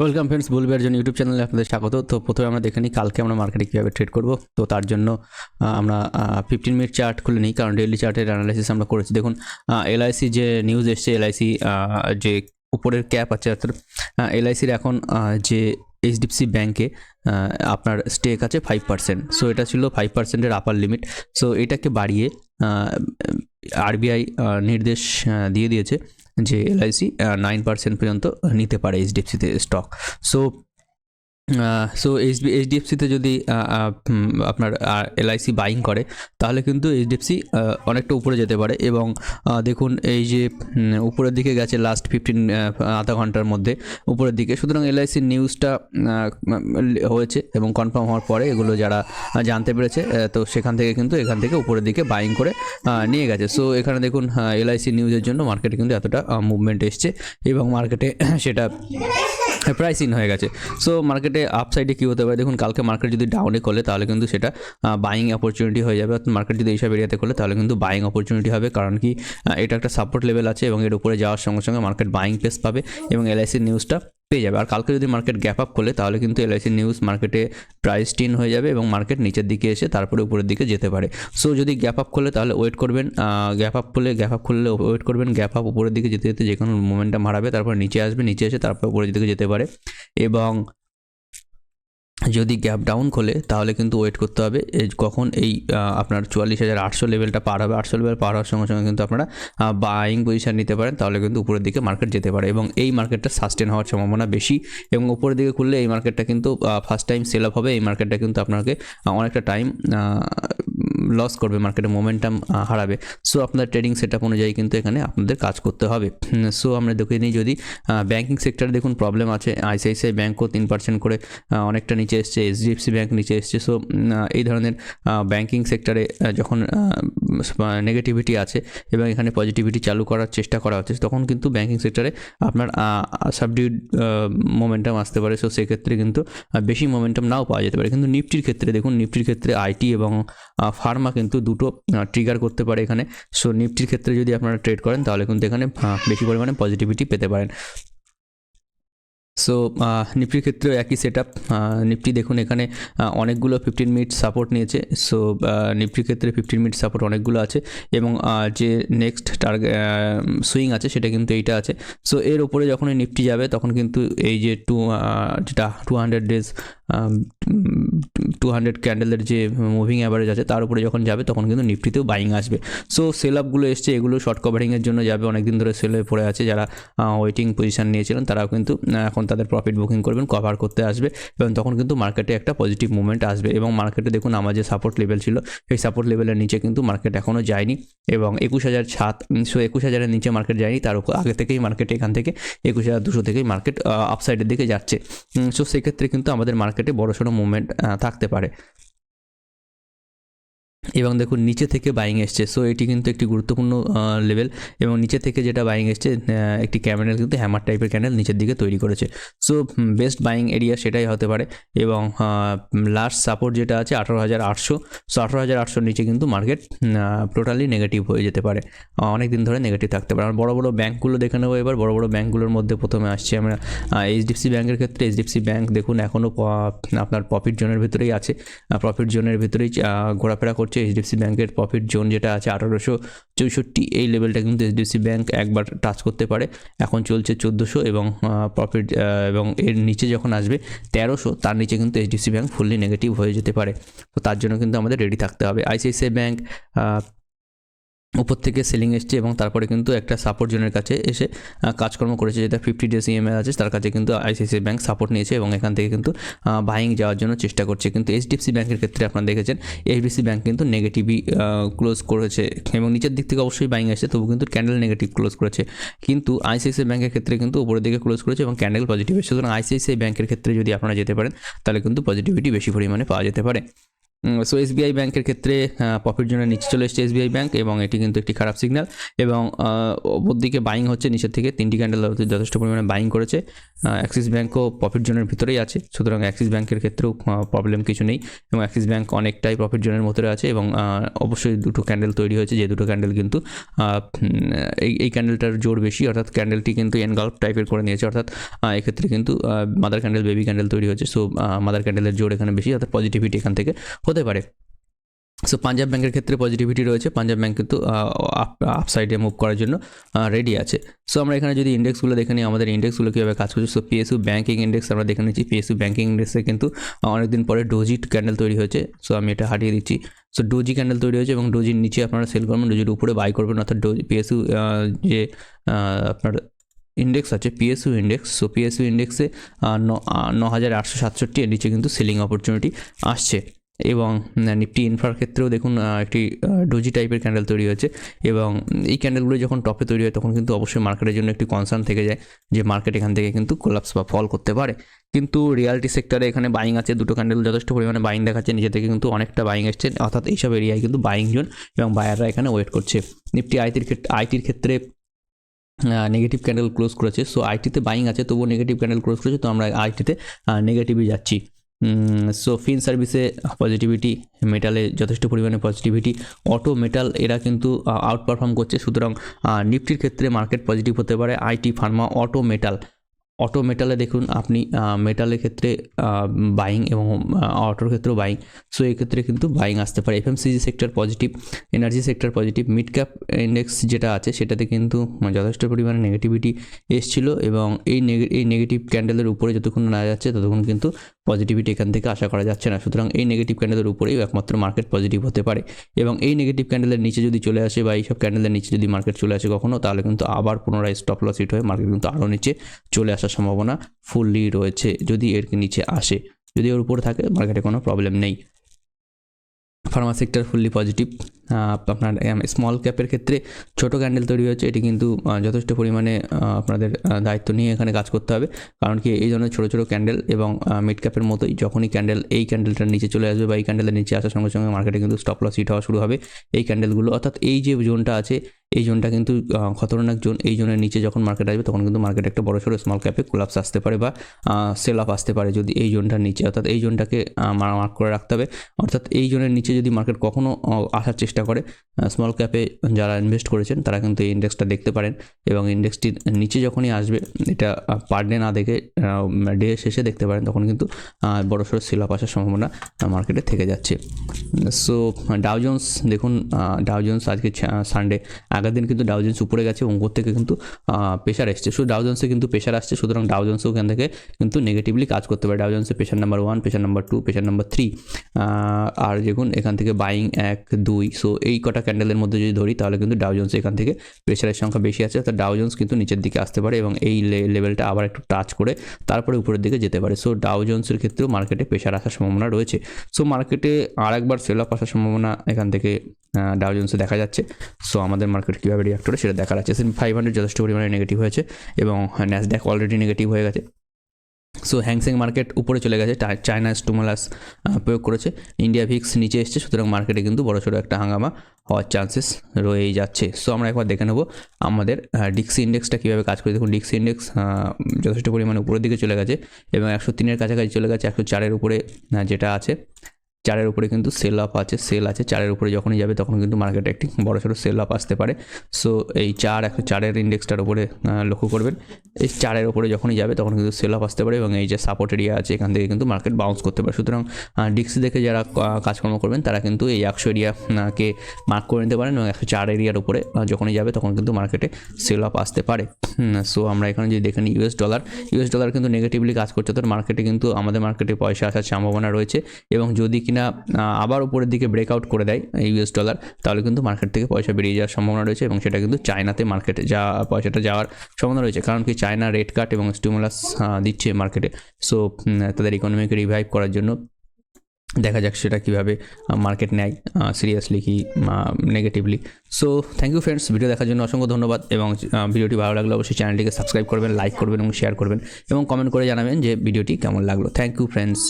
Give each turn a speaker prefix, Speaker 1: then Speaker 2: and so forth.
Speaker 1: Welcome friends বুলবের জন্য YouTube চ্যানেলে আপনাদের স্বাগত। তো প্রথমে আমরা দেখে নিই কালকে আমরা মার্কেটে কীভাবে ট্রেড করব। তো তার জন্য আমরা ফিফটিন মিনিট চার্ট খুলে নিই, কারণ ডেইলি চার্টের অ্যানালাইসিস আমরা করেছি। দেখুন এলআইসি যে নিউজ এসছে এলআইসি যে উপরের ক্যাপ আছে, অর্থাৎ এলআইসির এখন যে এইচডিএফসি ব্যাংকে আপনার স্টেক আছে ফাইভ পার্সেন্ট সো এটা ছিল ফাইভ পার্সেন্টের আপার লিমিট সো এটাকে বাড়িয়ে আরবিআই নির্দেশ দিয়ে দিয়েছে। যে এলআইসি নাইন পার্সেন্ট পর্যন্ত নিতে পারে এইচডিএফসিতে স্টক সো সো এইচডি এইচডিএফসিতে যদি আপনার এলআইসি বাইং করে, তাহলে কিন্তু এইচডিএফসি অনেকটা উপরে যেতে পারে এবং দেখুন এই যে উপরের দিকে গেছে লাস্ট ফিফটিন আধা ঘণ্টার মধ্যে উপরের দিকে। সুতরাং এলআইসির নিউজটা হয়েছে এবং কনফার্ম হওয়ার পরে এগুলো যারা জানতে পেরেছে তো সেখান থেকে কিন্তু এখান থেকে উপরের দিকে বাইং করে নিয়ে গেছে। সো এখানে দেখুন এলআইসি নিউজের জন্য মার্কেটে কিন্তু এতটা মুভমেন্ট এসছে এবং মার্কেটে সেটা প্রাইস ইন হয়ে গেছে। সো মার্কেটে আপসাইডে কী হতে পারে? দেখুন, কালকে মার্কেট যদি ডাউনে খোলে, তাহলে কিন্তু সেটা বাইং অপরচুনিটি হয়ে যাবে। মার্কেট যদি এইসব এরিয়াতে খোলে, তাহলে কিন্তু বাইং অপরচুনিটি হবে। কারণ কি এটা একটা সাপোর্ট লেভেল আছে এবং এর উপরে যাওয়ার সঙ্গে সঙ্গে মার্কেট বাইং প্লেস পাবে এবং এলআইসির নিউজটা পেয়ে যাবে। আর কালকে যদি মার্কেট গ্যাপ আপ করলে তাহলে কিন্তু এলআইসির নিউজ মার্কেটে প্রাইস টিন হয়ে যাবে এবং মার্কেট নিচের দিকে এসে তারপরে উপরের দিকে যেতে পারে। সো যদি গ্যাপ আপ করলে তাহলে ওয়েট করবেন গ্যাপ আপ করলে গ্যাপ আপ করলে ওয়েট করবেন গ্যাপ আপ উপরের দিকে যেতে যেতে যে কোনো মোমেন্টটা হারাবে, তারপর নিচে আসবে, নিচে এসে তারপর উপরের দিকে যেতে পারে। এবং যদি গ্যাপ ডাউন খোলে, তাহলে কিন্তু ওয়েট করতে হবে। কখন এই আপনার চুয়াল্লিশ হাজার আটশো লেভেলটা পার হবে, আটশো লেভেল পার হওয়ার সঙ্গে সঙ্গে কিন্তু আপনারা বাইং পজিশান নিতে পারেন, তাহলে কিন্তু উপরের দিকে মার্কেট যেতে পারে এবং এই মার্কেটটা সাস্টেন হওয়ার সম্ভাবনা বেশি এবং উপরের দিকে খুললে এই মার্কেটটা কিন্তু ফার্স্ট টাইম সেল আপ হবে, এই মার্কেটটা কিন্তু আপনাকে অনেকটা টাইম লস করবে মার্কেটে মোমেন্টাম হারাবে। সো আপনার ট্রেডিং সেট আপ অনুযায়ী কিন্তু এখানে আপনাদের কাজ করতে হবে। সো আমরা দেখে নিই যদি ব্যাঙ্কিং সেক্টরে দেখুন প্রবলেম আছে। আইসিআইসিআই ব্যাঙ্কও তিন পার্সেন্ট করে অনেকটা নিচে এসছে এইচডিএফসি ব্যাঙ্ক নিচে এসছে। সো এই ধরনের ব্যাঙ্কিং সেক্টরে যখন নেগেটিভিটি আছে এবং এখানে পজিটিভিটি চালু করার চেষ্টা করা হচ্ছে, তখন কিন্তু ব্যাঙ্কিং সেক্টরে আপনার সাবডিউড মোমেন্টাম আসতে পারে। সো সেক্ষেত্রে কিন্তু বেশি মোমেন্টাম নাও পাওয়া যেতে পারে। কিন্তু নিফটির ক্ষেত্রে দেখুন নিফটির ক্ষেত্রে আইটি এবং ফার্মা কিন্তু দুটো ট্রিগার করতে পারে এখানে। সো নিফটির ক্ষেত্রে যদি আপনারা ট্রেড করেন, তাহলে কিন্তু এখানে বেশি পরিমাণে পজিটিভিটি পেতে পারেন। সো নিফটির ক্ষেত্রেও একই সেট আপ নিফটি দেখুন এখানে অনেকগুলো ফিফটিন মিনিট সাপোর্ট নিয়েছে। সো নিফটির ক্ষেত্রে ফিফটিন মিনিট সাপোর্ট অনেকগুলো আছে এবং যে নেক্সট টার্গেট সুইং আছে সেটা কিন্তু এইটা আছে। সো এর উপরে যখন এই নিফটি যাবে তখন কিন্তু এই যে টু যেটা two hundred days two hundred ক্যান্ডেলের যে মুভিং অ্যাভারেজ আছে তার উপরে যখন যাবে তখন কিন্তু নিফটিতেও বাইং আসবে। সো সেল আপগুলো এসছে এগুলো শর্ট কভারিংয়ের জন্য যাবে অনেকদিন ধরে সেলে পড়ে আছে। যারা ওয়েটিং পজিশান নিয়েছিলেন তারাও কিন্তু আহ, এখন তাদের প্রফিট বুকিং করবেন কভার করতে আসবে এবং তখন কিন্তু মার্কেটে একটা পজিটিভ মুভমেন্ট আসবে এবং মার্কেটে দেখুন আমার যে সাপোর্ট লেভেল ছিল, সেই সাপোর্ট লেভেলের নিচে কিন্তু মার্কেট এখনও যায়নি এবং একুশ হাজার সাত, সো একুশ হাজারের নিচে মার্কেট যায়নি, তার উপর আগে থেকেই মার্কেট এখান থেকে একুশ হাজার দুশো থেকেই মার্কেট আপসাইডের দিকে যাচ্ছে। সো সেক্ষেত্রে কিন্তু আমাদের মার্কেটে বড়সড় মুভমেন্ট থাকতে পারে। এবং দেখুন, নিচে থেকে বাইং এসছে। সো এটি কিন্তু একটি গুরুত্বপূর্ণ লেভেল এবং নিচে থেকে যেটা বাইং এসছে একটি ক্যামেল কিন্তু হ্যামার টাইপের ক্যান্ডেল নিচের দিকে তৈরি করেছে। সো বেস্ট বাইং এরিয়া সেটাই হতে পারে এবং লাস্ট সাপোর্ট যেটা আছে আঠারো হাজার আটশো। সো আঠারো হাজার আটশোর নিচে কিন্তু মার্কেট টোটালি নেগেটিভ হয়ে যেতে পারে। অনেক দিন ধরে নেগেটিভ থাকতে পারে। আর বড় বড় ব্যাঙ্কগুলো দেখে নেব এবার। বড় বড় ব্যাঙ্কগুলোর মধ্যে প্রথমে আসছে আমরা এইচডিএফসি ব্যাঙ্কের ক্ষেত্রে। এইচডিএফসি ব্যাঙ্ক দেখুন এখনও আপনার প্রফিট জোনের ভিতরেই আছে। প্রফিট জোনের ভিতরেই ঘোরাফেরা করছে। এইচডিএফসি ব্যাংকের প্রফিট জোন যেটা আছে আঠারোশো চৌষট্টি, এই লেভেলটা কিন্তু এইচডিএফসি ব্যাঙ্ক একবার টাচ করতে পারে। এখন চলছে চোদ্দোশো এবং প্রফিট এবং এর নিচে যখন আসবে তেরোশো, তার নিচে কিন্তু এইচডিএফসি ব্যাঙ্ক ফুললি নেগেটিভ হয়ে যেতে পারে। তো তার জন্য কিন্তু আমাদের রেডি থাকতে হবে। আইসিআইসিআই ব্যাঙ্ক উপর থেকে সেলিং এসছে এবং তারপরে কিন্তু একটা সাপোর্ট জোনের কাছে এসে কাজকর্ম করেছে। যেটা ফিফটি ডেজ ইএমআই আছে, তার কাছে কিন্তু আইসিআইসিআই ব্যাঙ্ক সাপোর্ট নিয়েছে এবং এখান থেকে কিন্তু বাইং যাওয়ার জন্য চেষ্টা করছে। কিন্তু এইচডিএফসি ব্যাঙ্কের ক্ষেত্রে আপনারা দেখেছেন এইচডিএফসি ব্যাঙ্ক কিন্তু নেগেটিভই ক্লোজ করেছে এবং নিচের দিক থেকে অবশ্যই বাইং আসছে, তবু কিন্তু ক্যান্ডেল নেগেটিভ ক্লোজ করেছে। কিন্তু আইসিআইসিআই ব্যাঙ্কের ক্ষেত্রে কিন্তু উপরের দিকে ক্লোজ করেছে এবং ক্যান্ডেল পজিটিভ সুতরাং আইসিআইসিআই ব্যাঙ্কের ক্ষেত্রে যদি আপনারা যেতে পারেন, তাহলে কিন্তু পজিটিভিটি বেশি পরিমাণে পাওয়া যেতে পারে। সো এসবিআই ব্যাংকের ক্ষেত্রে প্রফিট জন্য নিচে চলে এসেছে এসবিআই ব্যাংক এবং এটি কিন্তু একটি খারাপ সিগন্যাল এবং ওপর দিকে বাইং হচ্ছে নিচের থেকে। তিনটি ক্যান্ডেল যথেষ্ট পরিমাণে বাইং করেছে। অ্যাক্সিস ব্যাঙ্কও প্রফিট জোনের ভিতরেই আছে। সুতরাং অ্যাক্সিস ব্যাংকের ক্ষেত্রেও প্রবলেম কিছু নেই এবং অ্যাক্সিস ব্যাংক অনেকটাই প্রফিট জোনের মধ্যে আছে এবং অবশ্যই দুটো ক্যান্ডেল তৈরি হয়েছে। যে দুটো ক্যান্ডেল কিন্তু এই এই ক্যান্ডেলটার জোর বেশি। অর্থাৎ ক্যান্ডেলটি কিন্তু এনগাল্প টাইপের করে নিয়েছে। অর্থাৎ এক্ষেত্রে কিন্তু মাদার ক্যান্ডেল বেবি ক্যান্ডেল তৈরি হয়েছে। সো মাদার ক্যান্ডেলের জোর এখানে বেশি। অর্থাৎ পজিটিভিটি এখান থেকে হতে পারে। সো পাঞ্জাব ব্যাংকের ক্ষেত্রে পজিটিভিটি রয়েছে। পাঞ্জাব ব্যাংক কিন্তু আপ সাইডে মুভ করার জন্য রেডি আছে। সো আমরা এখানে যদি ইন্ডেক্সগুলো দেখে নিই, আমাদের ইন্ডেক্সগুলো কীভাবে কাজ করছে? সো পিএসইউ ব্যাঙ্কিং ইন্ডেক্স আমরা দেখে নিচ্ছি। পিএসইউ ব্যাঙ্কিং ইন্ডেক্সে কিন্তু অনেকদিন পরে ডোজিট ক্যান্ডেল তৈরি হয়েছে। সো আমি এটা হাটিয়ে দিচ্ছি। সো ডোজি ক্যান্ডেল তৈরি হয়েছে এবং ডোজির নিচে আপনারা সেল করবেন ডোজির উপরে বাই করবেন। অর্থাৎ ডোজি পিএসইউ যে আপনার ইন্ডেক্স আছে পিএসইউ ইন্ডেক্স সো পিএসইউ ইন্ডেক্সে ন হাজার আটশো সাতষট্টি নিচে কিন্তু সেলিং অপরচুনিটি আসছে। এবং নিফটি ইনফার ক্ষেত্রেও দেখুন একটি ডোজি টাইপের ক্যান্ডেল তৈরি হয়েছে এবং এই ক্যান্ডেলগুলো যখন টপে তৈরি হয় তখন কিন্তু অবশ্যই মার্কেটের জন্য একটি কনসার্ন থেকে যায় যে মার্কেট এখান থেকে কিন্তু কোলাপস বা ফল করতে পারে। কিন্তু রিয়ালিটি সেক্টরে এখানে বাইং আছে, দুটো ক্যান্ডেল যথেষ্ট পরিমাণে বাইং দেখাচ্ছে নিজে থেকে কিন্তু অনেকটা বাইং এসছে, অর্থাৎ এইসব এরিয়ায় কিন্তু বাইং জোন এবং বায়াররা এখানে ওয়েট করছে। নিফটি আইটির ক্ষেত্রে আইটির ক্ষেত্রে নেগেটিভ ক্যান্ডেল ক্লোজ করেছে সো আইটিতে বাইং আছে, তবুও নেগেটিভ ক্যান্ডেল ক্লোজ করেছে, তো আমরা আইটিতে নেগেটিভই যাচ্ছি। সো ফিন সার্ভিসে পজিটিভিটি মেটালে যথেষ্ট পরিমাণে পজিটিভিটি অটো মেটাল এরা কিন্তু আউট পারফর্ম করছে। সুতরাং নিফটির ক্ষেত্রে মার্কেট পজিটিভ হতে পারে। IT pharma auto metal auto মেটালে দেখুন, আপনি মেটালের ক্ষেত্রে বাইং এবং অটোর ক্ষেত্রেও বাইং সো এই ক্ষেত্রে কিন্তু বাইং আসতে পারে। FMCG sector positive energy sector positive mid cap index যেটা আছে, সেটাতে কিন্তু যথেষ্ট পরিমাণে নেগেটিভিটি এসছিল এবং এই এই নেগেটিভ ক্যান্ডেলের উপরে যতক্ষণ না যাচ্ছে, ততক্ষণ কিন্তু পজিটিভিটি এখান থেকে আশা করা যাচ্ছে না। সুতরাং এই নেগেটিভ ক্যান্ডেলের উপরেই একমাত্র মার্কেট পজিটিভ হতে পারে। এবং এই নেগেটিভ ক্যান্ডেলের নিচে যদি চলে আসে বা এইসব ক্যান্ডেলের নিচে যদি মার্কেট চলে আসে কখনো, তাহলে কিন্তু আবার পুনরায় স্টপ লস হিট হয়ে মার্কেট কিন্তু আরও নিচে চলে আসার সম্ভাবনা ফুললি রয়েছে যদি এর নিচে আসে। যদি ওর উপরে থাকে মার্কেটে কোনো প্রবলেম নেই। ফার্মা সেক্টর ফুললি পজিটিভ আপনার স্মল ক্যাপের ক্ষেত্রে ছোট ক্যান্ডেল তৈরি হয়েছে, এটি কিন্তু যথেষ্ট পরিমাণে আপনাদের দায়িত্ব নিয়ে এখানে কাজ করতে হবে। কারণ কি, এই ধরনের ছোটো ছোটো ক্যান্ডেল এবং মিড ক্যাপের মতোই যখনই ক্যান্ডেল এই ক্যান্ডেলটার নিচে চলে আসবে বা এই ক্যান্ডেলের নিচে আসার সঙ্গে সঙ্গে মার্কেটে কিন্তু স্টপ লস হিট হওয়া শুরু হবে। এই ক্যান্ডেলগুলো অর্থাৎ এই যে জোনটা আছে, এই জোনটা কিন্তু খতরনাক জোন এই জোনের নিচে যখন মার্কেট আসবে, তখন কিন্তু মার্কেট একটা বড় সড়ো স্মল ক্যাপে কোলাপস আসতে পারে বা সেল অফ আসতে পারে যদি এই জোনটার নিচে। অর্থাৎ এই জোনটাকে মার্ক করে রাখতে হবে। অর্থাৎ এই জোনের নিচে যদি মার্কেট কখনও আসার চেষ্টা করে স্মল ক্যাপে যারা ইনভেস্ট করেছেন তারা কিন্তু এই ইন্ডেক্সটা দেখতে পারেন এবং ইন্ডেক্সটির নিচে যখনই আসবে, এটা পার ডে না দেখে ডে শেষে দেখতে পারেন, তখন কিন্তু বড় সড়ো সেল অফ আসার সম্ভাবনা মার্কেটে থেকে যাচ্ছে। সো ডাউজন্স দেখুন ডাউজন্স আজকে সানডে আগের দিন কিন্তু ডাউজন্স উপরে গেছে, এবং থেকে কিন্তু প্রেশার এসছে। শুধু ডাউজন্সে কিন্তু প্রেশার আসছে, সুতরাং ডাউজন্সও এখান থেকে কিন্তু নেগেটিভলি কাজ করতে পারে। ডাউজন্সে pressure number one pressure number two pressure number three আর দেখুন, এখান থেকে বাইং এক, দুই সো এই কটা ক্যান্ডেলের মধ্যে যদি ধরি, তাহলে কিন্তু ডাউজন্স এখান থেকে প্রেশারের সংখ্যা বেশি আছে। অর্থাৎ ডাউজন্স কিন্তু নিচের দিকে আসতে পারে এবং এই লেভেলটা আবার একটু টাচ করে তারপরে উপরের দিকে যেতে পারে। সো ডাউজন্সের ক্ষেত্রেও মার্কেটে প্রেশার আসার সম্ভাবনা রয়েছে। সো মার্কেটে আর একবার সেল অফ আসার সম্ভাবনা এখান থেকে ডাউজন্সে দেখা যাচ্ছে। সো আমাদের মার্কেট কীভাবে রিয়াক্ট করে সেটা দেখা যাচ্ছে ফাইভ হান্ড্রেড যথেষ্ট পরিমাণে নেগেটিভ হয়েছে এবং ন্যাসড্যাক অলরেডি নেগেটিভ হয়ে গেছে। সো হ্যাংসেং মার্কেট উপরে চলে গেছে। চায়না স্টুমুলাস প্রয়োগ করেছে। ইন্ডিয়া ভিক্স নিচে এসছে। সুতরাং মার্কেটে কিন্তু বড় ছোটো একটা হাঙ্গামা হওয়ার চান্সেস রয়েই যাচ্ছে। সো আমরা একবার দেখে নেব আমাদের ডিক্সি ইন্ডেক্সটা কীভাবে কাজ করে। দেখুন ডিক্সি ইন্ডেক্স যথেষ্ট পরিমাণে উপরের দিকে চলে গেছে এবং একশো তিনের কাছাকাছি চলে গেছে। একশো চারের উপরে যেটা আছে। চারের উপরে কিন্তু সেল আপ আছে সেল আছে। চারের উপরে যখনই যাবে তখন কিন্তু মার্কেটে একটি বড় সড়ো সেল আপ আসতে পারে। সো এই চার একশো চারের ইন্ডেক্সটার উপরে লক্ষ্য করবেন। এই চারের উপরে যখনই যাবে তখন কিন্তু সেল আপ আসতে পারে এবং এই যে সাপোর্ট এরিয়া আছে, এখান থেকে কিন্তু মার্কেট বাউন্স করতে পারে। সুতরাং ডিক্সি দেখে যারা কাজকর্ম করবেন, তারা কিন্তু এই একশো এরিয়াকে মার্ক করে নিতে পারেন এবং একশো চার এরিয়ার উপরে যখনই যাবে তখন কিন্তু মার্কেটে সেল আপ আসতে পারে। সো আমরা এখানে যদি দেখে নিই ইউএস ডলার ইউএস ডলার কিন্তু নেগেটিভলি কাজ করছে। তো মার্কেটে কিন্তু আমাদের মার্কেটে পয়সা আসার সম্ভাবনা রয়েছে এবং যদি কিনা আবার উপরের দিকে ব্রেকআউট করে দেয় ইউএস ডলার তাহলে কিন্তু মার্কেট থেকে পয়সা বেরিয়ে যাওয়ার সম্ভাবনা রয়েছে এবং সেটা কিন্তু চায়নাতে মার্কেটে যা পয়সাটা যাওয়ার সম্ভাবনা রয়েছে। কারণ কি চায়না রেট কাট এবং স্টিমুলাস দিচ্ছে মার্কেটে সো তাদের ইকোনমিকে রিভাইভ করার জন্য দেখা যাক সেটা কীভাবে মার্কেট নেয় সিরিয়াসলি কি negatively so thank you friends video দেখার জন্য অসংখ্য ধন্যবাদ এবং ভিডিওটি ভালো লাগলে অবশ্যই চ্যানেলটিকে সাবস্ক্রাইব করবেন লাইক করবেন এবং শেয়ার করবেন এবং কমেন্ট করে জানাবেন যে ভিডিওটি কেমন লাগল। Thank you friends